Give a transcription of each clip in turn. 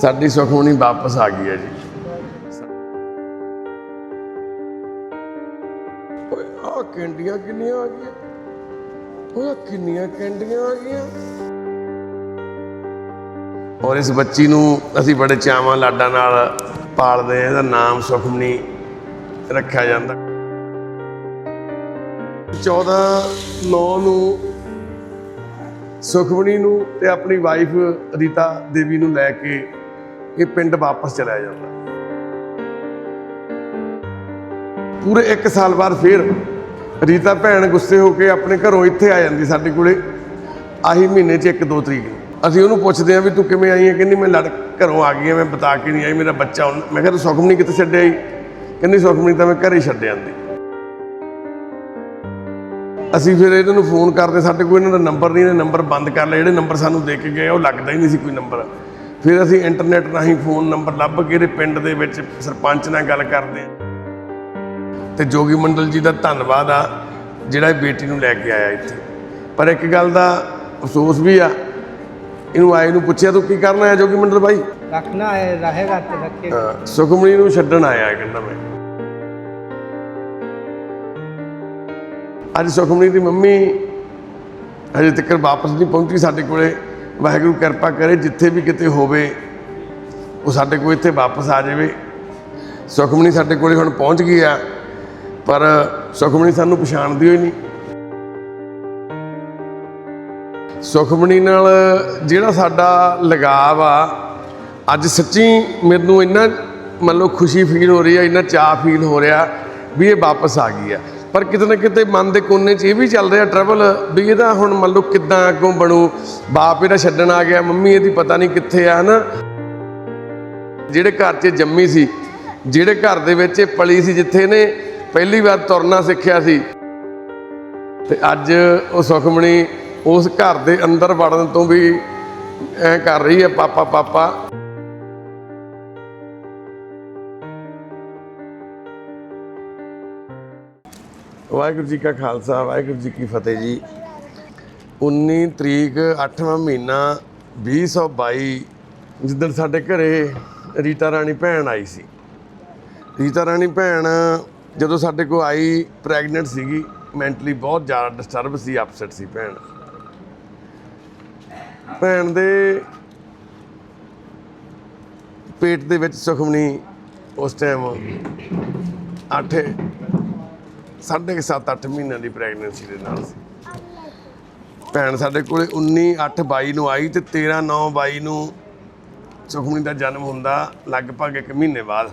ਸਾਡੀ ਸੁਖਮਣੀ ਵਾਪਸ ਆ ਗਈ ਹੈ ਜੀ। ਓਏ ਆ ਕੈਂਡੀਆਂ ਕਿੰਨੀਆਂ ਆ ਗਈਆਂ? ਓਏ ਕਿੰਨੀਆਂ ਕੈਂਡੀਆਂ ਆ ਗਈਆਂ? ਔਰ ਇਸ ਬੱਚੀ ਨੂੰ ਅਸੀਂ ਬੜੇ ਚਾਵਾਂ ਲਾਡਾਂ ਨਾਲ ਪਾਲਦੇ ਆ ਇਹਦਾ ਨਾਮ ਸੁਖਮਣੀ ਰੱਖਿਆ ਜਾਂਦਾ। 14 9 ਨੂੰ ਸੁਖਮਣੀ ਨੂੰ ਤੇ ਆਪਣੀ ਵਾਈਫ ਰੀਤਾ ਦੇਵੀ ਨੂੰ ਲੈ ਕੇ ਇਹ ਪਿੰਡ ਵਾਪਸ ਚਲਾ ਜਾਂਦਾ। ਪੂਰੇ 1 ਸਾਲ ਬਾਅਦ ਫਿਰ ਰੀਤਾ ਭੈਣ ਗੁੱਸੇ ਹੋ ਕੇ ਆਪਣੇ ਘਰੋਂ ਇੱਥੇ ਆ ਜਾਂਦੀ ਸਾਡੇ ਕੋਲੇ। ਆਹੀ ਮਹੀਨੇ 'ਚ 1-2 ਤਰੀਕ ਨੂੰ। ਅਸੀਂ ਉਹਨੂੰ ਪੁੱਛਦੇ ਆ ਵੀ ਤੂੰ ਕਿਵੇਂ ਆਈ ਹੈ? ਕਹਿੰਦੀ ਮੈਂ ਲੜ ਘਰੋਂ ਆ ਗਈ ਮੈਂ ਬਤਾ ਕੇ ਨਹੀਂ ਆਈ, ਮੇਰਾ ਬੱਚਾ ਮੈਂ ਕਿਹਾ ਤੂੰ ਸੁਖਮਣੀ ਕਿੱਥੇ ਛੱਡਿਆ ਆਈ ਕਹਿੰਦੀ ਸੁਖਮਣੀ ਤਾਂ ਮੈਂ ਘਰੇ ਛੱਡ ਜਾਂਦੀ ਅਸੀਂ ਫਿਰ ਇਹਨਾਂ ਨੂੰ ਫੋਨ ਕਰਦੇ, ਸਾਡੇ ਕੋਲ ਇਹਨਾਂ ਦਾ ਨੰਬਰ ਨਹੀਂ, ਇਹਨੇ ਨੰਬਰ ਬੰਦ ਕਰ ਲਿਆ। ਜਿਹੜੇ ਨੰਬਰ ਸਾਨੂੰ ਦੇ ਕੇ ਗਏ, ਉਹ ਲੱਗਦਾ ਹੀ ਨਹੀਂ ਸੀ ਕੋਈ ਨੰਬਰ। ਫਿਰ ਅਸੀਂ ਇੰਟਰਨੈਟ ਰਾਹੀਂ ਫੋਨ ਨੰਬਰ ਲੱਭ ਕੇ ਇਹਦੇ ਪਿੰਡ ਦੇ ਵਿੱਚ ਸਰਪੰਚ ਨਾਲ ਗੱਲ ਕਰਦੇ ਆ ਤੇ ਜੋਗੀ ਮੰਡਲ ਜੀ ਦਾ ਧੰਨਵਾਦ ਆ ਜਿਹੜਾ ਇਹ ਬੇਟੀ ਨੂੰ ਲੈ ਕੇ ਆਇਆ ਇੱਥੇ। ਪਰ ਇੱਕ ਗੱਲ ਦਾ ਅਫਸੋਸ ਵੀ ਆ ਇਹਨੂੰ ਆਏ ਨੂੰ ਪੁੱਛਿਆ ਤੂੰ ਕੀ ਕਰਨਾ ਆਇਆ ਜੋਗੀ ਮੰਡਲ ਬਾਈ? ਰੱਖਣਾ ਹੈ ਰਹੇਗਾ ਤੇ ਰੱਖੇ। ਸੁਖਮਣੀ ਨੂੰ ਛੱਡਣ ਆਇਆ ਕਹਿੰਦਾ ਮੈਂ। ਅੱਜ ਸੁਖਮਣੀ ਦੀ ਮੰਮੀ ਹਜੇ ਤੱਕ ਵਾਪਸ ਨਹੀਂ ਪਹੁੰਚੀ ਸਾਡੇ ਕੋਲੇ। ਵਾਹਿਗੁਰੂ ਕਿਰਪਾ ਕਰੇ, ਜਿੱਥੇ ਵੀ ਕਿਤੇ ਹੋਵੇ, ਉਹ ਸਾਡੇ ਕੋਲ ਇੱਥੇ ਵਾਪਸ ਆ ਜਾਵੇ। ਸੁਖਮਣੀ ਸਾਡੇ ਕੋਲੇ ਹੁਣ ਪਹੁੰਚ ਗਈ ਆ, ਪਰ ਸੁਖਮਣੀ ਸਾਨੂੰ ਪਛਾਣਦੀ ਹੋਈ ਨਹੀਂ। ਸੁਖਮਣੀ ਨਾਲ ਜਿਹੜਾ ਸਾਡਾ ਲਗਾਵ ਆ, ਅੱਜ ਸੱਚੀ ਮੈਨੂੰ ਇੰਨਾ, ਮੰਨ ਲਓ ਖੁਸ਼ੀ ਫੀਲ ਹੋ ਰਹੀ ਆ, ਇੰਨਾ ਚਾਹ ਫੀਲ ਹੋ ਰਿਹਾ ਵੀ ਇਹ ਵਾਪਸ ਆ ਗਈ ਆ। ਪਰ ਕਿਤੇ ਨਾ ਕਿਤੇ ਮਨ ਦੇ ਕੋਨੇ 'ਚ ਇਹ ਵੀ ਚੱਲ ਰਿਹਾ ਟਰਬਲ ਵੀ ਇਹਦਾ ਹੁਣ ਮੰਨ ਲਓ ਕਿੱਦਾਂ ਅੱਗੋਂ ਬਣੂ। ਬਾਪ ਇਹਦਾ ਛੱਡਣ ਆ ਗਿਆ, ਮੰਮੀ ਇਹਦੀ ਪਤਾ ਨਹੀਂ ਕਿੱਥੇ ਆ, ਹਨਾ? ਜਿਹੜੇ ਘਰ 'ਚ ਜੰਮੀ ਸੀ, ਜਿਹੜੇ ਘਰ ਦੇ ਵਿੱਚ ਇਹ ਪਲੀ ਸੀ ਜਿੱਥੇ ਨੇ ਪਹਿਲੀ ਵਾਰ ਤੁਰਨਾ ਸਿੱਖਿਆ ਸੀ। ਤੇ ਅੱਜ ਉਹ ਸੁਖਮਣੀ ਉਸ ਘਰ ਦੇ ਅੰਦਰ ਵੜਨ ਤੋਂ ਵੀ ਐ ਕਰ ਰਹੀ ਹੈ, ਪਾਪਾ ਪਾਪਾ। ਵਾਹਿਗੁਰੂ ਜੀ ਕਾ ਖਾਲਸਾ, ਵਾਹਿਗੁਰੂ ਜੀ ਕੀ ਫਤਿਹ ਜੀ। 19 ਤਰੀਕ 8ਵਾਂ ਮਹੀਨਾ 2022 ਜਿੱਦਣ ਸਾਡੇ ਘਰੇ ਰੀਤਾ ਰਾਣੀ ਭੈਣ ਆਈ ਸੀ। ਰੀਤਾ ਰਾਣੀ ਭੈਣ ਜਦੋਂ ਸਾਡੇ ਕੋਲ ਆਈ ਪ੍ਰੈਗਨੈਂਟ ਸੀਗੀ ਮੈਂਟਲੀ ਬਹੁਤ ਜ਼ਿਆਦਾ ਡਿਸਟਰਬ ਸੀ ਅਪਸੈਟ ਸੀ ਭੈਣ। ਭੈਣ ਦੇ ਪੇਟ ਦੇ ਵਿੱਚ ਸੁਖਮਣੀ ਉਸ ਟਾਈਮ 8 ਸਾਢੇ ਕੁ ਸੱਤ 8 ਮਹੀਨਿਆਂ ਦੀ ਪ੍ਰੈਗਨੈਂਸੀ ਦੇ ਨਾਲ ਸੀ। ਭੈਣ ਸਾਡੇ ਕੋਲੇ 19 8 22 ਨੂੰ ਆਈ ਤੇ 13 9 22 ਨੂੰ ਸੁਖਮਨੀ ਦਾ ਜਨਮ ਹੁੰਦਾ ਲਗਭਗ 1 ਮਹੀਨੇ ਬਾਅਦ।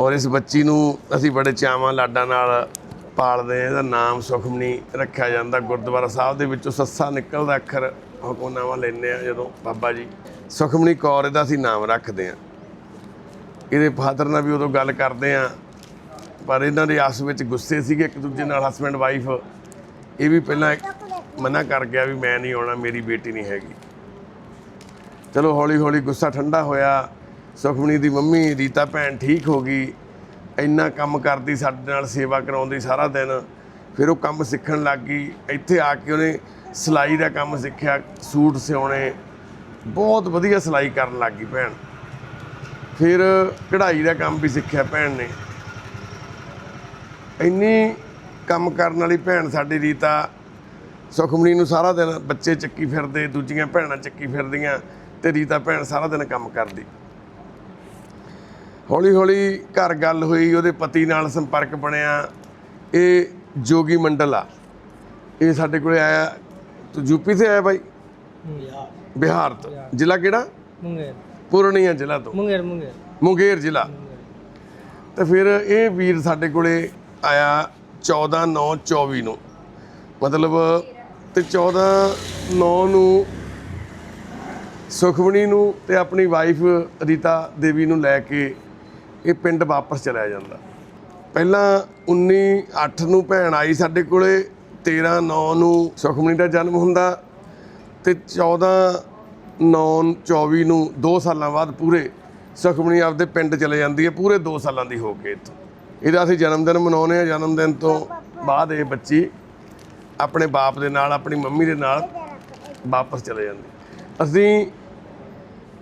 ਔਰ ਇਸ ਬੱਚੀ ਨੂੰ ਅਸੀਂ ਬੜੇ ਚਾਵਾਂ ਲਾਡਾਂ ਨਾਲ ਪਾਲਦੇ ਆ ਇਹਦਾ ਨਾਮ ਸੁਖਮਨੀ ਰੱਖਿਆ ਜਾਂਦਾ। ਗੁਰਦੁਆਰਾ ਸਾਹਿਬ ਦੇ ਵਿੱਚੋਂ ਸੱਸਾ ਨਿਕਲਦਾ ਅੱਖਰ ਹੁਕਮਨਾਮਾ ਲੈਂਦੇ ਆ ਜਦੋਂ ਬਾਬਾ ਜੀ। ਸੁਖਮਨੀ ਕੌਰ, ਇਹਦਾ ਅਸੀਂ ਨਾਮ ਰੱਖਦੇ ਆ ਇਹਦੇ ਫਾਦਰ ਨਾਲ ਵੀ ਉਦੋਂ ਗੱਲ ਕਰਦੇ ਆ ਪਰ ਇਹਨਾਂ ਦੇ ਆਪਸ ਵਿੱਚ ਗੁੱਸੇ ਸੀਗੇ, ਇੱਕ ਦੂਜੇ ਨਾਲ ਹਸਬੈਂਡ ਵਾਈਫ ਇਹ ਵੀ ਪਹਿਲਾਂ ਮਨਾ ਕਰ ਗਿਆ ਵੀ ਮੈਂ ਨਹੀਂ ਆਉਣਾ, ਮੇਰੀ ਬੇਟੀ ਨਹੀਂ ਹੈਗੀ। ਚਲੋ ਹੌਲੀ ਹੌਲੀ ਗੁੱਸਾ ਠੰਡਾ ਹੋਇਆ। ਸੁਖਮਣੀ ਦੀ ਮੰਮੀ, ਰੀਤਾ ਭੈਣ ਠੀਕ ਹੋ ਗਈ। ਇੰਨਾ ਕੰਮ ਕਰਦੀ, ਸਾਡੇ ਨਾਲ ਸੇਵਾ ਕਰਾਉਂਦੀ ਸਾਰਾ ਦਿਨ। ਫਿਰ ਉਹ ਕੰਮ ਸਿੱਖਣ ਲੱਗ ਗਈ। ਇੱਥੇ ਆ ਕੇ ਉਹਨੇ ਸਿਲਾਈ ਦਾ ਕੰਮ ਸਿੱਖਿਆ, ਸੂਟ ਸਿਉਣੇ। ਬਹੁਤ ਵਧੀਆ ਸਿਲਾਈ ਕਰਨ ਲੱਗ ਗਈ ਭੈਣ। ਫਿਰ ਕਢਾਈ ਦਾ ਕੰਮ ਵੀ ਸਿੱਖਿਆ ਭੈਣ ਨੇ। ਇੰਨੀ ਕੰਮ ਕਰਨ ਵਾਲੀ ਭੈਣ ਸਾਡੀ ਰੀਤਾ ਸੁਖਮਣੀ ਨੂੰ ਸਾਰਾ ਦਿਨ ਬੱਚੇ ਚੱਕੀ ਫਿਰਦੇ ਦੂਜੀਆਂ ਭੈਣਾਂ ਚੱਕੀ ਫਿਰਦੀਆਂ ਤੇ ਰੀਤਾ ਭੈਣ ਸਾਰਾ ਦਿਨ ਕੰਮ ਕਰਦੀ। ਹੌਲੀ ਹੌਲੀ ਘਰ ਗੱਲ ਹੋਈ ਉਹਦੇ ਪਤੀ ਨਾਲ ਸੰਪਰਕ ਬਣਿਆ। ਇਹ ਜੋਗੀ ਮੰਡਲ ਆ। ਇਹ ਸਾਡੇ ਕੋਲੇ ਆਇਆ। ਤੂੰ ਯੂਪੀ ਤੇ ਆਇਆ ਬਾਈ? ਬਿਹਾਰ ਤੋਂ। ਜ਼ਿਲ੍ਹਾ ਕਿਹੜਾ? ਮੁੰਗੇਰ। ਪੁਰਨੀਆ ਜ਼ਿਲ੍ਹਾ ਤੋਂ। ਮੁੰਗੇਰ ਮੁੰਗੇਰ। ਮੁੰਗੇਰ ਜ਼ਿਲ੍ਹਾ। ਤੇ ਫਿਰ ਇਹ ਵੀਰ ਸਾਡੇ ਕੋਲੇ ਆਇਆ 14 9 24 ਨੂੰ। ਮਤਲਬ ਤੇ 14 9 ਨੂੰ ਸੁਖਮਣੀ ਨੂੰ ਤੇ ਆਪਣੀ ਵਾਈਫ ਰੀਤਾ ਦੇਵੀ ਨੂੰ ਲੈ ਕੇ ਇਹ ਪਿੰਡ ਵਾਪਸ ਚਲਿਆ ਜਾਂਦਾ। ਪਹਿਲਾਂ 19 8 ਨੂੰ ਭੈਣ ਆਈ ਸਾਡੇ ਕੋਲੇ 13 9 ਨੂੰ ਸੁਖਮਣੀ ਦਾ ਜਨਮ ਹੁੰਦਾ ਤੇ 14 9 24 ਨੂੰ 2 ਸਾਲਾਂ ਬਾਅਦ ਪੂਰੇ ਸੁਖਮਣੀ ਆਪਦੇ ਪਿੰਡ ਚਲੇ ਜਾਂਦੀ ਹੈ, ਪੂਰੇ 2 ਸਾਲਾਂ ਦੀ ਹੋ ਕੇ ਇੱਥੋਂ। ਇਹਦਾ ਅਸੀਂ ਜਨਮ ਦਿਨ ਮਨਾਉਂਦੇ ਆ ਜਨਮ ਦਿਨ ਤੋਂ ਬਾਅਦ ਇਹ ਬੱਚੀ ਆਪਣੇ ਬਾਪ ਦੇ ਨਾਲ, ਆਪਣੀ ਮੰਮੀ ਦੇ ਨਾਲ ਵਾਪਸ ਚਲੇ ਜਾਂਦੀ। ਅਸੀਂ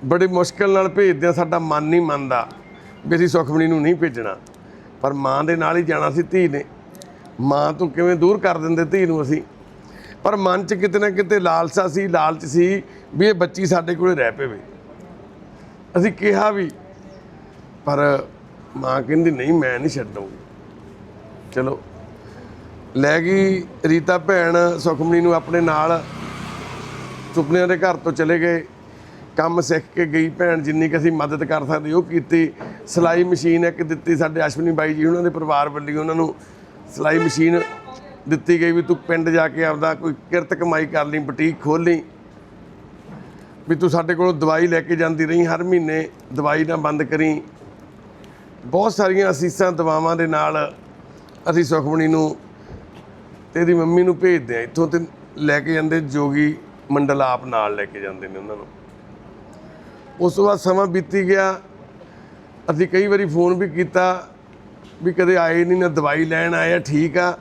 ਬੜੀ ਮੁਸ਼ਕਲ ਨਾਲ ਭੇਜਦੇ ਆ ਸਾਡਾ ਮਨ ਨਹੀਂ ਮੰਨਦਾ ਵੀ ਅਸੀਂ ਸੁਖਮਣੀ ਨੂੰ ਨਹੀਂ ਭੇਜਣਾ। ਪਰ ਮਾਂ ਦੇ ਨਾਲ ਹੀ ਜਾਣਾ ਸੀ, ਧੀ ਨੇ। ਮਾਂ ਤੋਂ ਕਿਵੇਂ ਦੂਰ ਕਰ ਦਿੰਦੇ ਧੀ ਨੂੰ ਅਸੀਂ? ਪਰ ਮਨ 'ਚ ਕਿਤੇ ਨਾ ਕਿਤੇ ਲਾਲਸਾ ਸੀ, ਲਾਲਚ ਸੀ ਵੀ ਇਹ ਬੱਚੀ ਸਾਡੇ ਕੋਲੇ ਰਹਿ ਪਵੇ। ਅਸੀਂ ਕਿਹਾ ਵੀ, ਪਰ ਮਾਂ ਕਹਿੰਦੀ, ਨਹੀਂ, ਮੈਂ ਨਹੀਂ ਛੱਡੂੰਗੀ ਚਲੋ। ਲੈ ਗਈ ਰੀਤਾ ਭੈਣ ਸੁਖਮਨੀ ਨੂੰ ਆਪਣੇ ਨਾਲ। ਸੁਪਨਿਆਂ ਦੇ ਘਰ ਤੋਂ ਚਲੇ ਗਏ। ਕੰਮ ਸਿੱਖ ਕੇ ਗਈ ਭੈਣ, ਜਿੰਨੀ ਕਿ ਅਸੀਂ ਮਦਦ ਕਰ ਸਕਦੇ, ਉਹ ਕੀਤੀ। ਸਿਲਾਈ ਮਸ਼ੀਨ ਇੱਕ ਦਿੱਤੀ ਸਾਡੇ ਅਸ਼ਵਨੀ ਬਾਈ ਜੀ, ਉਹਨਾਂ ਦੇ ਪਰਿਵਾਰ ਵੱਲੋਂ ਉਹਨਾਂ ਨੂੰ ਸਿਲਾਈ ਮਸ਼ੀਨ ਦਿੱਤੀ ਗਈ ਵੀ ਤੂੰ ਪਿੰਡ ਜਾ ਕੇ ਆਪਦਾ ਕੋਈ ਕਿਰਤ ਕਮਾਈ ਕਰ ਲਈ, ਬੁਟੀਕ ਖੋਲ ਲਈ। ਵੀ ਤੂੰ ਸਾਡੇ ਕੋਲੋਂ ਦਵਾਈ ਲੈ ਕੇ ਜਾਂਦੀ ਰਹੀ, ਹਰ ਮਹੀਨੇ ਦਵਾਈ ਨਾ ਬੰਦ ਕਰੀ। ਬਹੁਤ ਸਾਰੀਆਂ ਅਸੀਸਾਂ ਦਵਾਵਾਂ ਦੇ ਨਾਲ ਅਸੀਂ ਸੁਖਮਣੀ ਨੂੰ ਤੇ ਮੰਮੀ ਨੂੰ ਭੇਜਦੇ ਆ ਇੱਥੋਂ ਤੇ ਲੈ ਕੇ ਜਾਂਦੇ, ਜੋਗੀ ਮੰਡਲ ਆਪ ਨਾਲ ਲੈ ਕੇ ਜਾਂਦੇ ਨੇ ਉਹਨਾਂ ਨੂੰ। ਉਸ ਤੋਂ ਬਾਅਦ ਸਮਾਂ ਬੀਤੀ ਗਿਆ। ਅਸੀਂ ਕਈ ਵਾਰੀ ਫੋਨ ਵੀ ਕੀਤਾ ਵੀ ਕਦੇ ਆਏ ਨਹੀਂ, ਨਾ ਦਵਾਈ ਲੈਣ ਆਏ ਆ, ਠੀਕ ਆ।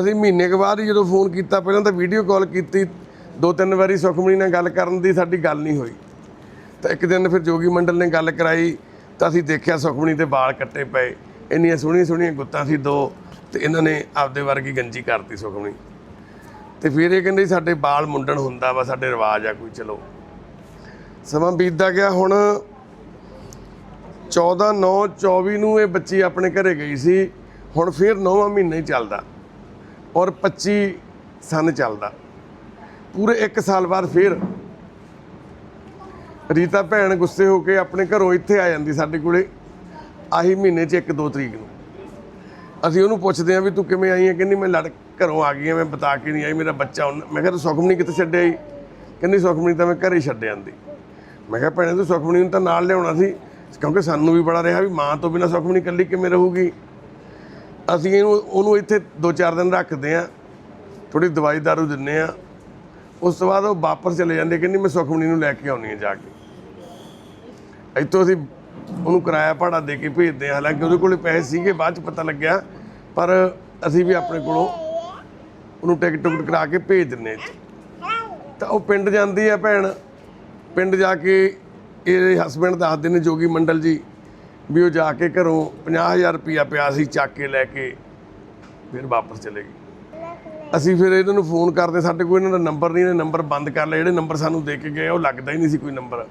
ਅਸੀਂ ਮਹੀਨੇ ਕੁ ਬਾਅਦ ਹੀ ਜਦੋਂ ਫੋਨ ਕੀਤਾ, ਪਹਿਲਾਂ ਤਾਂ ਵੀਡੀਓ ਕਾਲ ਕੀਤੀ। ਦੋ ਤਿੰਨ ਵਾਰੀ ਸੁਖਮਣੀ ਨਾਲ ਗੱਲ ਕਰਨ ਦੀ ਸਾਡੀ ਗੱਲ ਨਹੀਂ ਹੋਈ। ਤਾਂ ਇੱਕ ਦਿਨ ਫਿਰ ਜੋਗੀ ਮੰਡਲ ਨੇ ਗੱਲ ਕਰਾਈ। ਤਾਂ ਅਸੀਂ ਦੇਖਿਆ ਸੁਖਮਣੀ ਦੇ ਵਾਲ ਕੱਟੇ ਪਏ। ਇੰਨੀਆਂ ਸੋਹਣੀਆਂ ਸੋਹਣੀਆਂ ਗੁੱਤਾਂ ਸੀ ਦੋ ਤੇ ਇਹਨਾਂ ਨੇ ਆਪਦੇ ਵਰਗੀ ਗੰਜੀ ਕਰਤੀ ਸੁਖਮਣੀ ਤੇ ਫਿਰ ਇਹ ਕਹਿੰਦੇ ਸਾਡੇ ਵਾਲ ਮੁੰਡਣ ਹੁੰਦਾ ਵਾ, ਸਾਡੇ ਰਿਵਾਜ ਆ ਕੋਈ, ਚਲੋ। ਸਮਾਂ ਬੀਤਦਾ ਗਿਆ, ਹੁਣ 14 9 24 ਨੂੰ ਇਹ ਬੱਚੀ ਆਪਣੇ ਘਰੇ ਗਈ ਸੀ। ਹੁਣ ਫਿਰ 9ਵਾਂ ਮਹੀਨਾ ਹੀ ਚੱਲਦਾ ਔਰ 25 ਸਨ ਚੱਲਦਾ। ਪੂਰੇ 1 ਸਾਲ ਬਾਅਦ ਫਿਰ ਰੀਤਾ ਭੈਣ ਗੁੱਸੇ ਹੋ ਕੇ ਆਪਣੇ ਘਰੋਂ ਇੱਥੇ ਆ ਜਾਂਦੀ ਸਾਡੇ ਕੋਲੇ ਆਹੀ ਮਹੀਨੇ 'ਚ 1 2 ਤਰੀਕ ਨੂੰ। ਅਸੀਂ ਉਹਨੂੰ ਪੁੱਛਦੇ ਆ ਵੀ ਤੂੰ ਕਿਵੇਂ ਆਈ ਹੈ? ਕਹਿੰਦੀ ਮੈਂ ਲੜ ਘਰੋਂ ਆ ਗਈ ਹਾਂ, ਮੈਂ ਬਤਾ ਕੇ ਨਹੀਂ ਆਈ, ਮੇਰਾ ਬੱਚਾ ਹੁਣ ਮੈਂ ਕਿਹਾ ਤੂੰ ਸੁਖਮਣੀ ਕਿੱਥੇ ਛੱਡਿਆ ਆਈ ਕਹਿੰਦੀ ਸੁਖਮਣੀ ਤਾਂ ਮੈਂ ਘਰੇ ਛੱਡ ਜਾਂਦੀ ਮੈਂ ਕਿਹਾ ਭੈਣੇ ਤੂੰ ਸੁਖਮਣੀ ਨੂੰ ਤਾਂ ਨਾਲ ਲਿਆਉਣਾ ਸੀ, ਕਿਉਂਕਿ ਸਾਨੂੰ ਵੀ ਬੜਾ ਰਿਹਾ ਵੀ ਮਾਂ ਤੋਂ ਬਿਨਾਂ ਸੁਖਮਣੀ ਇਕੱਲੀ ਕਿਵੇਂ ਰਹੂਗੀ। ਅਸੀਂ ਇਹਨੂੰ ਉਹਨੂੰ ਇੱਥੇ 2-4 ਦਿਨ ਰੱਖਦੇ ਆ ਥੋੜੀ ਦਵਾਈ ਦਾਰੂ ਦਿੰਨੇ ਆ ਉਸ ਤੋਂ ਬਾਅਦ ਉਹ ਵਾਪਸ ਚਲੇ ਜਾਂਦੇ ਕਹਿੰਦੀ ਮੈਂ ਸੁਖਮਣੀ ਨੂੰ ਲੈ ਕੇ ਆਉਣੀ ਆ ਜਾ ਕੇ। ਇੱਥੋਂ ਅਸੀਂ ਉਹਨੂੰ ਕਿਰਾਇਆ ਭਾੜਾ ਦੇ ਕੇ ਭੇਜਦੇ ਹਾਂ ਹਾਲਾਂਕਿ ਉਹਦੇ ਕੋਲੇ ਪੈਸੇ ਸੀਗੇ, ਬਾਅਦ ਚ ਪਤਾ ਲੱਗਿਆ, ਪਰ ਅਸੀਂ ਵੀ ਆਪਣੇ ਕੋਲੋਂ ਉਹਨੂੰ ਟਿਕਟ ਟੁਕਟ ਕਰਾ ਕੇ ਭੇਜ ਦਿੰਨੇ ਇੱਥੇ ਤਾਂ ਉਹ ਪਿੰਡ ਜਾਂਦੀ ਹੈ ਭੈਣ। ਪਿੰਡ ਜਾ ਕੇ ਇਹਦੇ ਹਸਬੰਡ ਦੱਸਦੇ ਨੇ, ਜੋਗੀ ਮੰਡਲ ਜੀ, ਵੀ ਉਹ ਜਾ ਕੇ ਘਰੋਂ 50000 ਰੁਪਇਆ ਪਿਆ ਸੀ ਚੱਕ ਕੇ ਲੈ ਕੇ, ਫਿਰ ਵਾਪਸ ਚਲੇ ਗਈ ਅਸੀਂ ਫਿਰ ਇਹਨਾਂ ਨੂੰ ਫੋਨ ਕਰਦੇ, ਸਾਡੇ ਕੋਲ ਇਹਨਾਂ ਦਾ ਨੰਬਰ ਨਹੀਂ, ਇਹਨੇ ਨੰਬਰ ਬੰਦ ਕਰ ਲਿਆ ਜਿਹੜੇ ਨੰਬਰ ਸਾਨੂੰ ਦੇ ਕੇ ਗਏ, ਉਹ ਲੱਗਦਾ ਹੀ ਨਹੀਂ ਸੀ ਕੋਈ ਨੰਬਰ।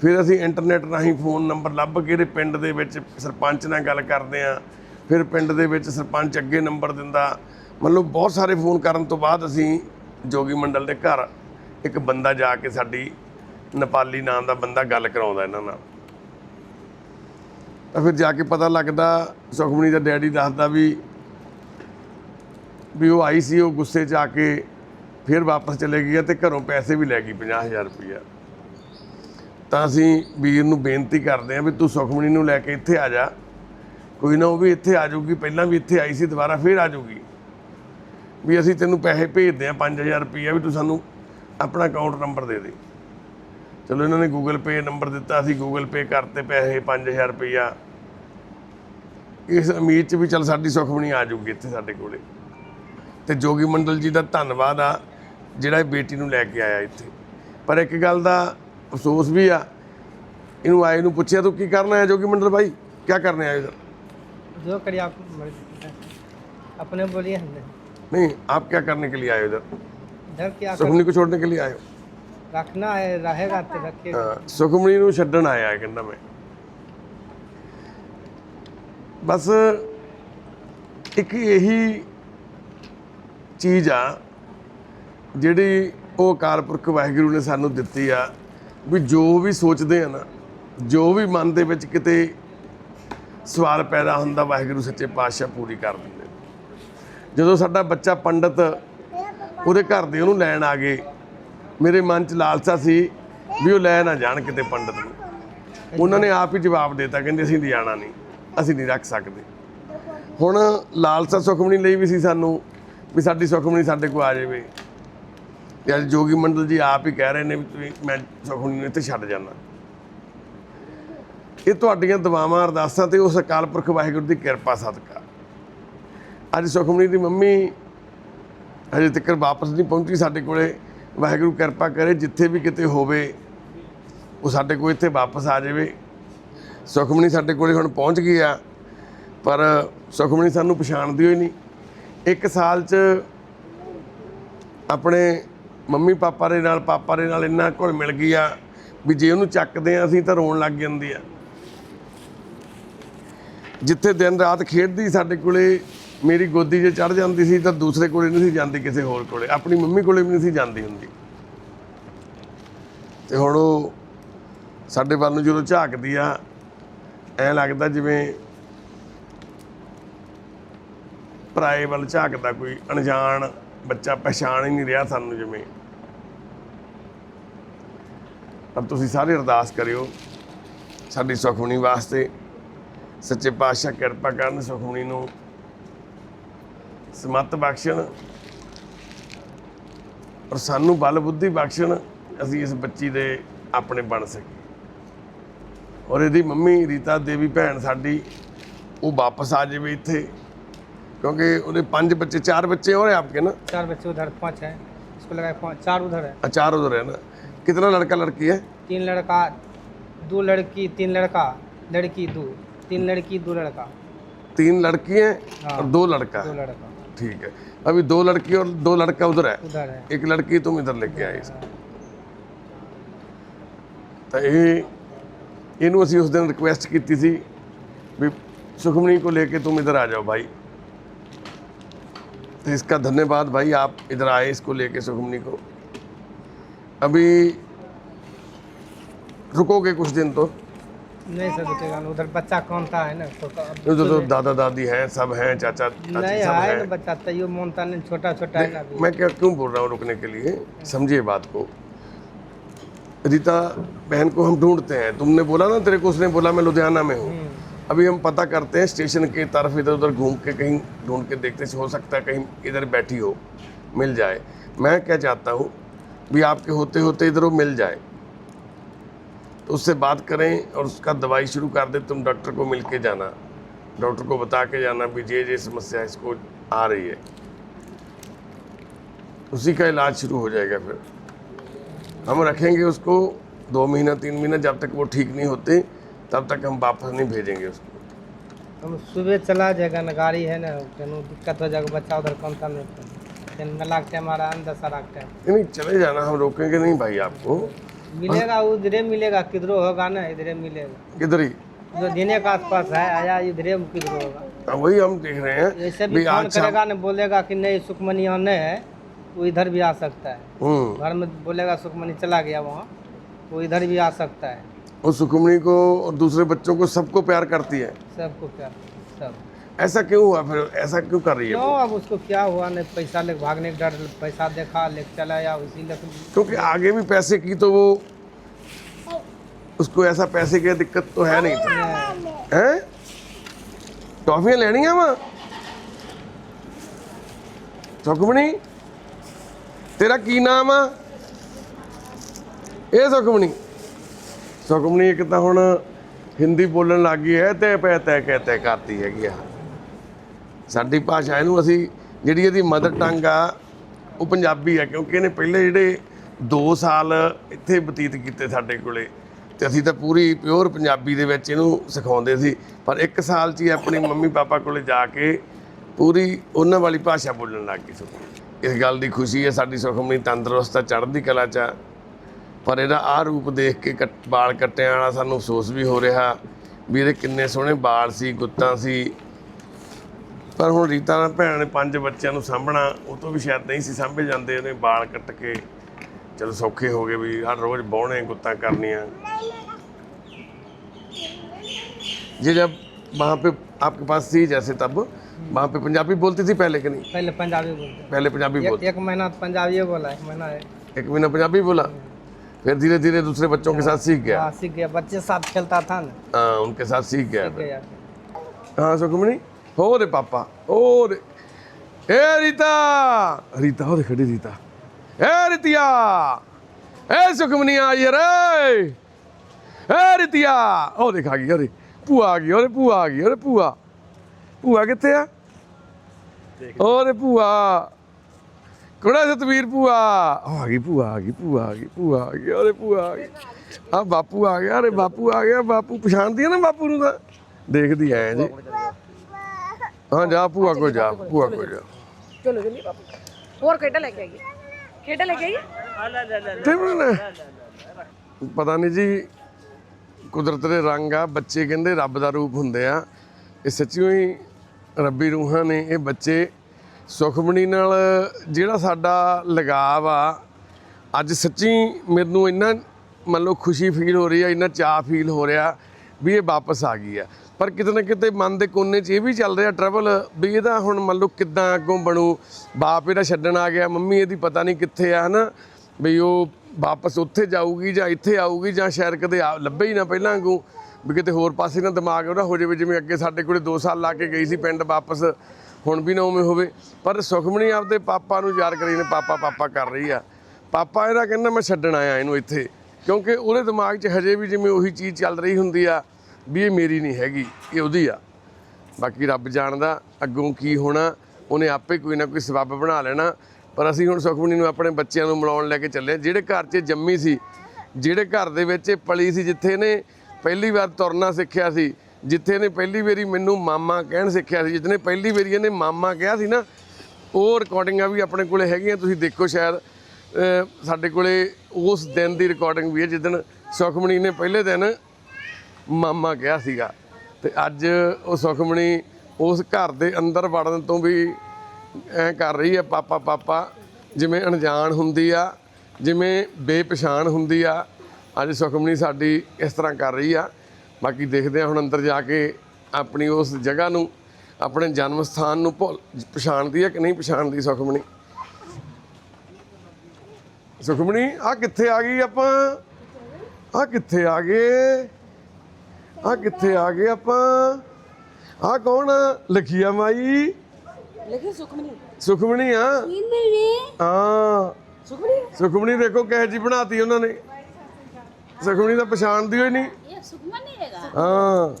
ਫਿਰ ਅਸੀਂ ਇੰਟਰਨੈਟ ਰਾਹੀਂ ਫੋਨ ਨੰਬਰ ਲੱਭ ਕੇ ਇਹਦੇ ਪਿੰਡ ਦੇ ਵਿੱਚ ਸਰਪੰਚ ਨਾਲ ਗੱਲ ਕਰਦੇ ਆ ਫਿਰ ਪਿੰਡ ਦੇ ਵਿੱਚ ਸਰਪੰਚ ਅੱਗੇ ਨੰਬਰ ਦਿੰਦਾ। ਮਤਲਬ ਬਹੁਤ ਸਾਰੇ ਫੋਨ ਕਰਨ ਤੋਂ ਬਾਅਦ ਅਸੀਂ ਜੋਗੀ ਮੰਡਲ ਦੇ ਘਰ ਇੱਕ ਬੰਦਾ ਜਾ ਕੇ ਸਾਡੀ ਨੇਪਾਲੀ ਨਾਮ ਦਾ ਬੰਦਾ ਗੱਲ ਕਰਾਉਂਦਾ ਇਹਨਾਂ ਨਾਲ। ਤਾਂ ਫਿਰ ਜਾ ਕੇ ਪਤਾ ਲੱਗਦਾ ਸੁਖਮਣੀ ਦਾ ਡੈਡੀ ਦੱਸਦਾ ਵੀ ਵੀ ਉਹ ਆਈ ਸੀ, ਉਹ ਗੁੱਸੇ 'ਚ ਆ ਕੇ ਫਿਰ ਵਾਪਸ ਚਲੇ ਗਈ ਆ ਤੇ ਘਰੋਂ ਪੈਸੇ ਵੀ ਲੈ ਗਈ 50000 ਰੁਪਇਆ। ਤਾਂ ਅਸੀਂ ਵੀਰ ਨੂੰ ਬੇਨਤੀ ਕਰਦੇ ਹਾਂ ਵੀ ਤੂੰ ਸੁਖਮਣੀ ਨੂੰ ਲੈ ਕੇ ਇੱਥੇ ਆ ਜਾ। ਕੋਈ ਨਾ ਉਹ ਵੀ ਇੱਥੇ ਆ ਜਾਊਗੀ, ਪਹਿਲਾਂ ਵੀ ਇੱਥੇ ਆਈ ਸੀ, ਦੁਬਾਰਾ ਫਿਰ ਆ ਜਾਊਗੀ। ਵੀ ਅਸੀਂ ਤੈਨੂੰ ਪੈਸੇ ਭੇਜਦੇ ਆ 5000 ਰੁਪਇਆ ਵੀ ਤੂੰ ਸਾਨੂੰ ਆਪਣਾ ਅਕਾਊਂਟ ਨੰਬਰ ਦੇ ਦੇ। ਚਲੋ ਇਹਨਾਂ ਨੇ ਗੂਗਲ ਪੇ ਨੰਬਰ ਦਿੱਤਾ, ਅਸੀਂ ਗੂਗਲ ਪੇ ਕਰਤੇ ਪੈਸੇ 5000 ਰੁਪਇਆ। ਇਸ ਉਮੀਦ 'ਚ ਵੀ ਚਲ ਸਾਡੀ ਸੁਖਮਣੀ ਆ ਜਾਊਗੀ ਇੱਥੇ ਸਾਡੇ ਕੋਲੇ। ਤੇ ਜੋਗੀ ਮੰਡਲ ਜੀ ਦਾ ਧੰਨਵਾਦ ਆ ਜਿਹੜਾ ਇਹ ਬੇਟੀ ਨੂੰ ਲੈ ਕੇ ਆਇਆ ਇੱਥੇ ਪਰ ਇੱਕ ਗੱਲ ਦਾ ਅਫਸੋਸ ਵੀ ਆ ਇਹਨੂੰ ਆਏ ਨੂੰ ਪੁੱਛਿਆ ਤੂੰ ਕੀ ਕਰਨਾ ਹੈ ਜੋਗੀ ਮੰਡਲ ਭਾਈ ਕੀ ਕਰਨੇ ਆਏ ਇਧਰ जो करिए आप मर्जी अपने बोलिए हमने नहीं आप क्या करने के लिए आए हो इधर इधर क्या कर ਸੁਖਮਣੀ को छोड़ने के लिए आए हो रखना है रहेगा तो रखिएगा ਹਾਂ, ਸੁਖਮਣੀ ਨੂੰ ਛੱਡਣ ਆਇਆ ਹੈ ਕਹਿੰਦਾ ਮੈਂ ਬਸ ਇੱਕ ਇਹੀ ਚੀਜ਼ ਆ ਜਿਹੜੀ ਉਹ ਅਕਾਲ ਪੁਰਖ ਵਾਹਿਗੁਰੂ ਨੇ ਸਾਨੂੰ ਦਿੱਤੀ ਆ ਵੀ ਜੋ ਵੀ ਸੋਚਦੇ ਆ ਨਾ ਜੋ ਵੀ ਮਨ ਦੇ ਵਿੱਚ ਕਿਤੇ ਸਵਾਲ ਪੈਦਾ ਹੁੰਦਾ, ਵਾਹਿਗੁਰੂ ਸੱਚੇ ਪਾਤਸ਼ਾਹ ਪੂਰੀ ਕਰ ਦਿੰਦੇ ਜਦੋਂ ਸਾਡਾ ਬੱਚਾ ਪੰਡਤ ਉਹਦੇ ਘਰ ਦੇ ਉਹਨੂੰ ਲੈਣ ਆ ਗਏ, ਮੇਰੇ ਮਨ 'ਚ ਲਾਲਸਾ ਸੀ ਵੀ ਉਹ ਲੈ ਨਾ ਜਾਣ ਕਿਤੇ ਪੰਡਤ ਨੂੰ। ਉਹਨਾਂ ਨੇ ਆਪ ਹੀ ਜਵਾਬ ਦਿੱਤਾ, ਕਹਿੰਦੇ ਅਸੀਂ ਨਹੀਂ ਜਾਣਾ ਨਹੀਂ, ਅਸੀਂ ਨਹੀਂ ਰੱਖ ਸਕਦੇ। ਹੁਣ ਲਾਲਸਾ ਸੁਖਮਣੀ ਲਈ ਵੀ ਸੀ ਸਾਨੂੰ ਵੀ ਸਾਡੀ ਸੁਖਮਣੀ ਸਾਡੇ ਕੋਲ ਆ ਜਾਵੇ ਤੇ ਅੱਜ ਜੋਗੀ ਮੰਡਲ ਜੀ ਆਪ ਹੀ ਕਹਿ ਰਹੇ ਨੇ ਵੀ ਤੁਸੀਂ, ਮੈਂ ਸੁਖਮਣੀ ਨੂੰ ਇੱਥੇ ਛੱਡ ਜਾਣਾ ਇਹ ਤੁਹਾਡੀਆਂ ਦੁਆਵਾਂ ਅਰਦਾਸਾਂ ਤੇ ਉਸ ਅਕਾਲ ਪੁਰਖ ਵਾਹਿਗੁਰੂ ਦੀ ਕਿਰਪਾ, ਸਦਕਾ। ਅੱਜ ਸੁਖਮਣੀ ਦੀ ਮੰਮੀ ਹਜੇ ਤੱਕ ਵਾਪਸ ਨਹੀਂ ਪਹੁੰਚੀ ਸਾਡੇ ਕੋਲੇ। ਵਾਹਿਗੁਰੂ ਕਿਰਪਾ ਕਰੇ, ਜਿੱਥੇ ਵੀ ਕਿਤੇ ਹੋਵੇ, ਉਹ ਸਾਡੇ ਕੋਲ ਇੱਥੇ ਵਾਪਸ ਆ ਜਾਵੇ। ਸੁਖਮਣੀ ਸਾਡੇ ਕੋਲੇ ਹੁਣ ਪਹੁੰਚ ਗਈ ਆ, ਪਰ ਸੁਖਮਣੀ ਸਾਨੂੰ ਪਛਾਣਦੀ ਹੋਈ ਨਹੀਂ। ਇੱਕ ਸਾਲ 'ਚ ਆਪਣੇ ਮੰਮੀ ਪਾਪਾ ਦੇ ਨਾਲ, ਪਾਪਾ ਦੇ ਨਾਲ ਇੰਨਾ ਘੁਲ ਮਿਲ ਗਈ ਆ ਵੀ ਜੇ ਉਹਨੂੰ ਚੱਕਦੇ ਆ ਅਸੀਂ ਤਾਂ ਰੋਣ ਲੱਗ ਜਾਂਦੀ ਆ। ਜਿੱਥੇ ਦਿਨ ਰਾਤ ਖੇਡਦੀ ਸਾਡੇ ਕੋਲੇ, ਮੇਰੀ ਗੋਦੀ 'ਚ ਚੜ ਜਾਂਦੀ ਸੀ ਤਾਂ ਦੂਸਰੇ ਕੋਲੇ ਨਹੀਂ ਸੀ ਜਾਂਦੀ ਕਿਸੇ ਹੋਰ ਕੋਲੇ। ਆਪਣੀ ਮੰਮੀ ਕੋਲੇ ਵੀ ਨਹੀਂ ਸੀ ਜਾਂਦੀ ਹੁੰਦੀ। ਤੇ ਹੁਣ ਉਹ ਸਾਡੇ ਵੱਲ ਨੂੰ ਜਦੋਂ ਝਾਕਦੀ ਆ, ਐ ਲੱਗਦਾ ਜਿਵੇਂ ਪਰਾਏ ਵੱਲ ਝਾਕਦਾ ਕੋਈ ਅਣਜਾਣ ਬੱਚਾ ਪਛਾਣ ਹੀ ਨਹੀਂ ਰਿਹਾ ਸਾਨੂੰ ਜਿਵੇਂ। ਪਰ ਤੁਸੀਂ ਸਾਰੇ ਅਰਦਾਸ ਕਰਿਓ, ਸਾਡੀ ਸੁਖਮਣੀ ਵਾਸਤੇ ਸੱਚੇ ਪਾਤਸ਼ਾਹ ਕਿਰਪਾ ਕਰਨ ਸੁਖਮਣੀ ਨੂੰ ਸਮਤ ਬਖਸ਼ਣ ਔਰ ਸਾਨੂੰ ਬਲ ਬੁੱਧੀ ਬਖਸ਼ਣ ਅਸੀਂ ਇਸ ਬੱਚੀ ਦੇ ਆਪਣੇ ਬਣ ਸਕੀਏ। ਔਰ ਇਹਦੀ ਮੰਮੀ ਰੀਤਾ ਦੇਵੀ ਭੈਣ ਸਾਡੀ, ਉਹ ਵਾਪਸ ਆ ਜਾਵੇ ਇੱਥੇ। क्योंकि उन्हें पाँच बच्चे चार बच्चे और हैं आपके ना? चार बच्चे उधर पाँच हैं। इसको लगा चार उधर है। हाँ, चार उधर है ना। कितना लड़का लड़की है? तीन लड़का दो लड़की तीन लड़का लड़की दो। तीन लड़की दो लड़का। तीन लड़की है हाँ, और दो लड़का दो लड़का। ठीक है। अभी दो लड़की और दो लड़का उधर है। उधर है। एक लड़की तुम इधर लेके आए तो ये इन उस दिन रिक्वेस्ट की थी भी सुखमणी को लेके तुम इधर आ जाओ भाई। तो इसका धन्यवाद भाई आप इधर आए इसको लेके सुखमणी को। अभी रुकोगे कुछ दिन तो? नहीं सर रुकेगा उधर बच्चा कौन था है ना? तो तो तो दादा दादी हैं सब हैं चाचा चाची नहीं सब है। ना बच्चा तैयो नहीं छोटा छोटा है ना मैं क्या क्यों बोल रहा हूँ रुकने के लिए? समझिए बात को। रीता बहन को हम ढूंढते हैं। तुमने बोला ना तेरे को उसने बोला मैं लुधियाना में हूँ। हम्म, अभी हम पता करते हैं स्टेशन के तरफ़ इधर उधर घूम के, कहीं ढूंढ के देखते हो सकता है कहीं इधर बैठी हो, मिल जाए। मैं क्या चाहता हूँ, भी आपके होते होते इधर वो मिल जाए। तो उससे बात करें और उसका दवाई शुरू कर दे, तुम डॉक्टर को मिल के जाना। डॉक्टर को बता के जाना भी ये ये समस्या इसको आ रही है। उसी का इलाज शुरू हो जाएगा फिर। हम रखेंगे उसको दो महीना, तीन महीना, जब तक वो ठीक नहीं होते तब तक हम वापस नहीं भेजेंगे उसको। हम सुबह चला जाएगा ना गाड़ी है ना तेनो दिक्कत हो जाएगा बच्चा उधर कौन तेन मेला के टाइम अंदर सारा टाइम नहीं चले जाना हम रोकेंगे नहीं भाई आपको। मिलेगा उधरे मिलेगा किधरो होगा ना इधरे मिलेगा। किधर ही? जो देने का आसपास है आया इधरे किधरो होगा। हाँ, वही हम देख रहे हैं ऐसे भी भी फ़ोन करेगा ना बोलेगा कि नहीं सुखमनी यहाँ नहीं है वो इधर भी आ सकता है। हम्म। घर में बोलेगा सुखमनी चला गया वहाँ वो इधर भी आ सकता है। और सुखमणी को और दूसरे बच्चों को सबको प्यार करती है। सबको प्यार सब। ऐसा क्यों हुआ? फिर ऐसा क्यों कर रही है क्यों? अब उसको क्या हुआ? नहीं पैसा ले भागने का डर पैसा देखा ले चला या उसी क्योंकि आगे भी पैसे की तो वो उसको ऐसा पैसे की दिक्कत तो है नहीं। है? हैं लेनी है वहाँ? सुखमणी तेरा की नाम है? ये सुखमणी ਸੁਖਮਨੀ ਇੱਕ ਤਾਂ ਹੁਣ ਹਿੰਦੀ ਬੋਲਣ ਲੱਗ ਗਈ ਹੈ ਤੇ ਪੈ ਤੈ ਕਹਿ ਤੈ ਕਰਤੀ ਹੈਗੀ ਆ। ਸਾਡੀ ਭਾਸ਼ਾ ਇਹਨੂੰ ਅਸੀਂ, ਜਿਹੜੀ ਇਹਦੀ ਮਦਰ ਟੰਗ ਆ, ਉਹ ਪੰਜਾਬੀ ਆ, ਕਿਉਂਕਿ ਇਹਨੇ ਪਹਿਲੇ ਜਿਹੜੇ 2 ਸਾਲ ਇੱਥੇ ਬਤੀਤ ਕੀਤੇ ਸਾਡੇ ਕੋਲੇ, ਤੇ ਅਸੀਂ ਤਾਂ ਪੂਰੀ ਪਿਓਰ ਪੰਜਾਬੀ ਦੇ ਵਿੱਚ ਇਹਨੂੰ ਸਿਖਾਉਂਦੇ ਸੀ। ਪਰ 1 ਸਾਲ 'ਚ ਹੀ ਆਪਣੀ ਮੰਮੀ ਪਾਪਾ ਕੋਲੇ ਜਾ ਕੇ ਪੂਰੀ ਉਹਨਾਂ ਵਾਲੀ ਭਾਸ਼ਾ ਬੋਲਣ ਲੱਗ ਗਈ ਸੀ ਇਸ ਗੱਲ ਦੀ ਖੁਸ਼ੀ ਹੈ, ਸਾਡੀ ਸੁਖਮਨੀ ਤੰਦਰੁਸਤ ਆ, ਚੜ੍ਹਦੀ ਕਲਾ 'ਚ ਆ। ਪਰ ਇਹਦਾ ਆਹ ਰੂਪ ਦੇਖ ਕੇ ਕੱਟ- ਵਾਲ ਕੱਟਿਆਂ ਵਾਲਾ ਸਾਨੂੰ ਅਫਸੋਸ ਵੀ ਹੋ ਰਿਹਾ ਵੀ ਇਹਦੇ ਕਿੰਨੇ ਸੋਹਣੇ ਵਾਲ ਸੀ ਗੁੱਤਾਂ ਸੀ ਪਰ ਹੁਣ ਰੀਤਾ ਨਾਲ ਭੈਣ ਨੇ ਪੰਜ ਬੱਚਿਆਂ ਨੂੰ ਸਾਂਭਣਾ ਉਹ ਤੋਂ ਵੀ ਸ਼ਾਇਦ ਨਹੀਂ ਸੀ ਸਾਂਭੇ ਜਾਂਦੇ ਉਹਨੇ ਵਾਲ ਕੱਟ ਕੇ ਚਲੋ ਸੌਖੇ ਹੋ ਗਏ ਵੀ ਹਰ ਰੋਜ਼ ਬੌਣੇ ਗੁੱਤਾਂ ਕਰਨੀਆਂ ये जब वहाँ पे आपके पास थी जैसे तब वहाँ पे पंजाबी बोलती थी पहले कि नहीं पहले पंजाबी बोलते पहले पंजाबी एक, बोलती एक महीना तो पंजाबी बोला एक महीना है एक महीना पंजाबी बोला फिर धीरे धीरे दूसरे बच्चों के साथ सीख गया हाँ, सीख गया बच्चे साथ खेलता था ना हाँ उनके साथ सीख गया सीख फिर गया हाँ सुखमणी हो रे पापा हो रे ए रीता रीता हो रे खड़ी रीता ए रितिया ए सुखमनी आई है रे ए रितिया ओ देख आ गई अरे ਭੂਆ ਆ ਗਈ ਓਰੇ ਭੂਆ ਆ ਗਈ ਓਰੇ ਭੂਆ ਭੂਆ ਕਿੱਥੇ ਆ ਓਰੇ ਭੂਆ ਕੁੜਾ ਸਤਵੀਰ ਭੂਆ। ਆ ਗਈ ਭੂਆ ਆ ਗਈ ਭੂਆ ਆ ਗਈ ਭੂਆ ਆ ਗਈ ਓਰੇ ਭੂਆ ਆ ਗਈ। ਆ ਬਾਪੂ ਆ ਗਿਆ ਅਰੇ ਬਾਪੂ ਆ ਗਿਆ ਬਾਪੂ ਪਛਾਣਦੀ ਆ ਨਾ ਬਾਪੂ ਨੂੰ ਤਾਂ? ਦੇਖਦੀ ਐ ਜੀ। ਹਾਂ ਜਾ ਭੂਆ ਕੋ ਜਾ ਭੂਆ ਕੋ ਜਾ। ਚਲੋ ਜਲਦੀ ਬਾਪੂ। ਹੋਰ ਖੇਡਾਂ ਲੈ ਕੇ ਆਈਏ? ਖੇਡਾਂ ਲੈ ਕੇ ਆਈਏ? ਤੇ ਬਣਾ ਪਤਾ ਨਹੀਂ ਜੀ ਕੁਦਰਤ ਦੇ ਰੰਗ ਆ ਬੱਚੇ ਕਹਿੰਦੇ ਰੱਬ ਦਾ ਰੂਪ ਹੁੰਦੇ ਆ। ਇਹ ਸੱਚੀਓ ਹੀ ਰੱਬੀ ਰੂਹਾਂ ਨੇ ਇਹ ਬੱਚੇ ਸੁਖਮਣੀ ਨਾਲ ਜਿਹੜਾ ਸਾਡਾ ਲਗਾਵ ਆ, ਅੱਜ ਸੱਚੀ ਮੈਨੂੰ ਇੰਨਾ ਮੰਨ ਲਓ ਖੁਸ਼ੀ ਫੀਲ ਹੋ ਰਹੀ ਆ, ਇੰਨਾ ਚਾਹ ਫੀਲ ਹੋ ਰਿਹਾ ਵੀ ਇਹ ਵਾਪਸ ਆ ਗਈ ਆ। ਪਰ ਕਿਤੇ ਨਾ ਕਿਤੇ ਮਨ ਦੇ ਕੋਨੇ 'ਚ ਇਹ ਵੀ ਚੱਲ ਰਿਹਾ ਟਰਬਲ ਵੀ ਇਹਦਾ ਹੁਣ ਮੰਨ ਲਓ ਕਿੱਦਾਂ ਅੱਗੋਂ ਬਣੂ। ਬਾਪ ਇਹਦਾ ਛੱਡਣ ਆ ਗਿਆ, ਮੰਮੀ ਇਹਦੀ ਪਤਾ ਨਹੀਂ ਕਿੱਥੇ ਆ, ਹਨਾ? ਵੀ ਉਹ ਵਾਪਸ ਉੱਥੇ ਜਾਊਗੀ ਜਾਂ ਇੱਥੇ ਆਊਗੀ ਜਾਂ ਸ਼ਾਇਦ ਕਦੇ ਆ- ਲੱਭੇ ਹੀ ਨਾ ਪਹਿਲਾਂ ਵਾਂਗੂ ਵੀ ਕਿਤੇ ਹੋਰ ਪਾਸੇ ਨਾ ਦਿਮਾਗ ਉਹਦਾ ਹੋ ਜਾਵੇ, ਜਿਵੇਂ ਅੱਗੇ ਸਾਡੇ ਕੋਲੇ 2 ਸਾਲ ਲਾ ਕੇ ਗਈ ਸੀ ਪਿੰਡ ਵਾਪਸ। ਹੁਣ ਵੀ ਨਾ ਉਵੇਂ ਹੋਵੇ, ਪਰ ਸੁਖਮਣੀ ਆਪਦੇ ਪਾਪਾ ਨੂੰ ਯਾਦ ਕਰੀ ਨੇ ਪਾਪਾ ਪਾਪਾ ਕਰ ਰਹੀ ਆ। ਪਾਪਾ ਇਹਦਾ ਕਹਿੰਦਾ, ਮੈਂ ਛੱਡਣ ਆਇਆ ਇਹਨੂੰ ਇੱਥੇ। ਕਿਉਂਕਿ ਉਹਦੇ ਦਿਮਾਗ 'ਚ ਹਜੇ ਵੀ ਜਿਵੇਂ ਉਹੀ ਚੀਜ਼ ਚੱਲ ਰਹੀ ਹੁੰਦੀ ਆ, ਵੀ ਇਹ ਮੇਰੀ ਨਹੀਂ ਹੈਗੀ, ਇਹ ਉਹਦੀ ਆ। ਬਾਕੀ ਰੱਬ ਜਾਣਦਾ ਅੱਗੋਂ ਕੀ ਹੋਣਾ, ਉਹਨੇ ਆਪੇ ਕੋਈ ਨਾ ਕੋਈ ਸਬੱਬ ਬਣਾ ਲੈਣਾ। ਪਰ ਅਸੀਂ ਹੁਣ ਸੁਖਮਣੀ ਨੂੰ ਆਪਣੇ ਬੱਚਿਆਂ ਨੂੰ ਮਿਲਾਉਣ ਲੈ ਕੇ ਚੱਲੇ ਜਿਹੜੇ ਘਰ 'ਚ ਜੰਮੀ ਸੀ, ਜਿਹੜੇ ਘਰ ਦੇ ਵਿੱਚ ਇਹ ਪਲੀ ਸੀ ਜਿੱਥੇ ਨੇ ਪਹਿਲੀ ਵਾਰ ਤੁਰਨਾ ਸਿੱਖਿਆ ਸੀ ਜਿੱਥੇ ਨੇ ਪਹਿਲੀ ਵਾਰੀ ਮੈਨੂੰ ਮਾਮਾ ਕਹਿਣ ਸਿੱਖਿਆ ਸੀ ਜਿੱਥੇ ਪਹਿਲੀ ਵਾਰੀ ਇਹਨੇ ਮਾਮਾ ਕਿਹਾ ਸੀ ਨਾ, ਉਹ ਰਿਕਾਰਡਿੰਗਾਂ ਵੀ ਆਪਣੇ ਕੋਲੇ ਹੈਗੀਆਂ, ਤੁਸੀਂ ਦੇਖੋ ਸ਼ਾਇਦ ਸਾਡੇ ਕੋਲੇ ਉਸ ਦਿਨ ਦੀ ਰਿਕਾਰਡਿੰਗ ਵੀ ਹੈ ਜਿੱਦਣ ਸੁਖਮਣੀ ਨੇ ਪਹਿਲੇ ਦਿਨ ਮਾਮਾ ਕਿਹਾ ਸੀਗਾ। ਤੇ ਅੱਜ ਉਹ ਸੁਖਮਣੀ ਉਸ ਘਰ ਦੇ ਅੰਦਰ ਵੜਨ ਤੋਂ ਵੀ ਐ ਕਰ ਰਹੀ ਹੈ, ਪਾਪਾ ਪਾਪਾ, ਜਿਵੇਂ ਅਣਜਾਣ ਹੁੰਦੀ ਆ, ਜਿਵੇਂ ਬੇਪਛਾਣ ਹੁੰਦੀ ਆ। ਅੱਜ ਸੁਖਮਣੀ ਸਾਡੀ ਇਸ ਤਰ੍ਹਾਂ ਕਰ ਰਹੀ ਆ। ਬਾਕੀ ਦੇਖਦੇ ਹਾਂ ਹੁਣ ਅੰਦਰ ਜਾ ਕੇ ਆਪਣੀ ਉਸ ਜਗ੍ਹਾ ਨੂੰ ਆਪਣੇ ਜਨਮ ਸਥਾਨ ਨੂੰ ਭੁੱਲ ਪਛਾਣਦੀ ਹੈ ਕਿ ਨਹੀਂ ਪਛਾਣਦੀ ਸੁਖਮਣੀ ਸੁਖਮਣੀ ਆ ਕਿੱਥੇ ਆ ਗਈ ਆਪਾਂ? ਆ ਕਿੱਥੇ ਆ ਗਏ? ਆ ਕਿੱਥੇ ਆ ਗਏ ਆਪਾਂ? ਆ? ਕੌਣ ਲਖੀਆ ਮਾਈ। ਸੁਖਮਣੀ ਸੁਖਮਣੀ ਆ? ਹਾਂ। ਸੁਖਮਣੀ ਸੁਖਮਣੀ ਦੇਖੋ ਕਿਹੋ ਜੀ ਬਣਾਤੀ ਉਹਨਾਂ ਨੇ। ਸੁਖਮਣੀ ਤਾਂ ਪਛਾਣਦੀ ਹੋਈ ਨਹੀਂ। ਸੁਖਮਣੀ नहीं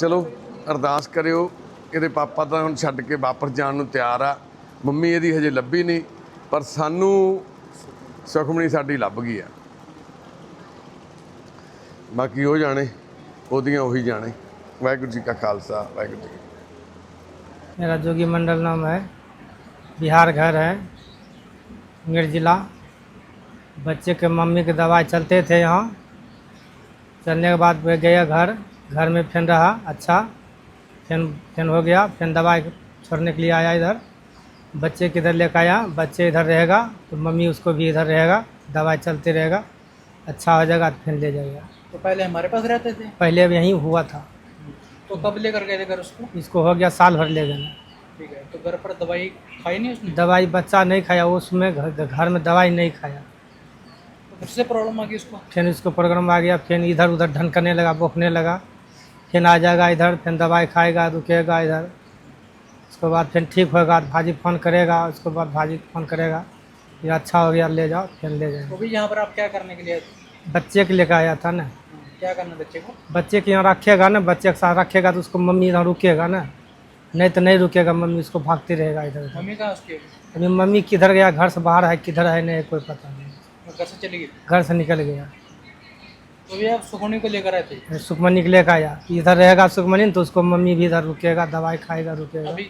ਚਲੋ ਅਰਦਾਸ ਕਰਿਓ ਇਹਦੇ ਪਾਪਾ ਤਾਂ ਹੁਣ ਛੱਡ ਕੇ ਵਾਪਸ ਜਾਣ ਨੂੰ ਤਿਆਰ ਆ ਮੰਮੀ ਇਹਦੀ ਹਜੇ ਲੱਭੀ ਨਹੀਂ ਪਰ ਸਾਨੂੰ ਸੁਖਮਣੀ ਸਾਡੀ ਲੱਭ ਗਈ ਆ ਬਾਕੀ ਉਹ ਜਾਣੇ ਉਹਦੀਆਂ ਉਹੀ ਜਾਣੇ ਵਾਹਿਗੁਰੂ ਜੀ ਕਾ ਖਾਲਸਾ ਵਾਹਿਗੁਰੂ ਜੀ ਕੀ ਫਤਿਹ। मेरा जोगी मंडल नाम है बिहार घर है मुंगेर जिला बच्चे के मम्मी की दवाई चलते थे यहाँ चलने के बाद वे गया घर घर में फिर रहा अच्छा। फिर फिर हो गया फिर दवाई छोड़ने के लिए आया इधर। बच्चे किधर लेकर आया? बच्चे इधर रहेगा तो मम्मी उसको भी इधर रहेगा दवाई चलते रहेगा अच्छा हो जाएगा तो फिर ले जाएगा। तो पहले हमारे पास रहते थे? पहले अब यहीं हुआ था। तो कब लेकर गए थे घर उसको? इसको हो गया साल भर ले गए। ठीक है तो घर पर दवाई खाई नहीं उसने? दवाई बच्चा नहीं खाया उसमें घर घर में दवाई नहीं खाया। उससे प्रॉब्लम आ गई उसको? फिर इसको प्रॉब्लम आ गया फिर इधर उधर ढनकने लगा बोखने लगा। फिर आ जाएगा इधर फिर दवाई खाएगा रुकेगा इधर। उसके बाद फिर ठीक होगा तो भाजी फ़ोन करेगा उसके बाद भाजी फ़ोन करेगा। ये अच्छा हो गया ले जाओ फिर ले जाएगा। तो भी यहाँ पर आप क्या करने के लिए? बच्चे के लेकर आया था ना। क्या करना बच्चे को? बच्चे के यहाँ रखेगा ना बच्चे के साथ रखेगा तो उसको मम्मी यहाँ रुकेगा ना। नहीं तो नहीं रुकेगा मम्मी उसको भागती रहेगा इधर मम्मी कहाँ उसकी अभी मम्मी किधर गया घर से बाहर है किधर है नहीं कोई पता नहीं। घर से चली गई? घर से निकल गया। तो भी आप सुखमनी को लेकर आए थे सुखमनी के लेकर आया इधर रहेगा सुखमनी तो उसको मम्मी भी इधर रुकेगा दवाई खाएगा रुकेगा अभी